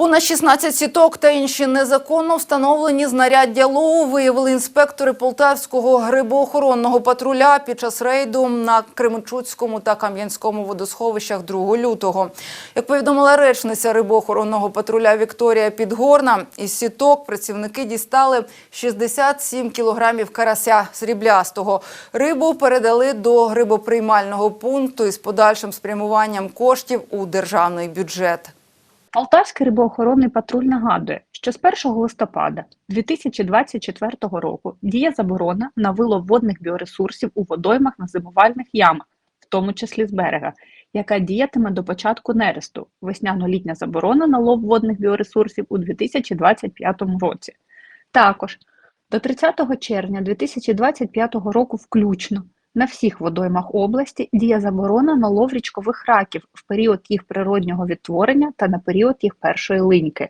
Понад 16 сіток та інші незаконно встановлені знаряддя лову виявили інспектори Полтавського грибоохоронного патруля під час рейду на Кременчуцькому та Кам'янському водосховищах 2 лютого. Як повідомила речниця рибоохоронного патруля Вікторія Підгорна, із сіток працівники дістали 67 кілограмів карася сріблястого. Рибу передали до грибоприймального пункту із подальшим спрямуванням коштів у державний бюджет. Полтавський рибоохоронний патруль нагадує, що з 1 листопада 2024 року діє заборона на вилов водних біоресурсів у водоймах на зимувальних ямах, в тому числі з берега, яка діятиме до початку нересту. Весняно-літня заборона на лов водних біоресурсів у 2025 році. Також до 30 червня 2025 року включно на всіх водоймах області діє заборона на лов річкових раків в період їх природнього відтворення та на період їх першої линьки.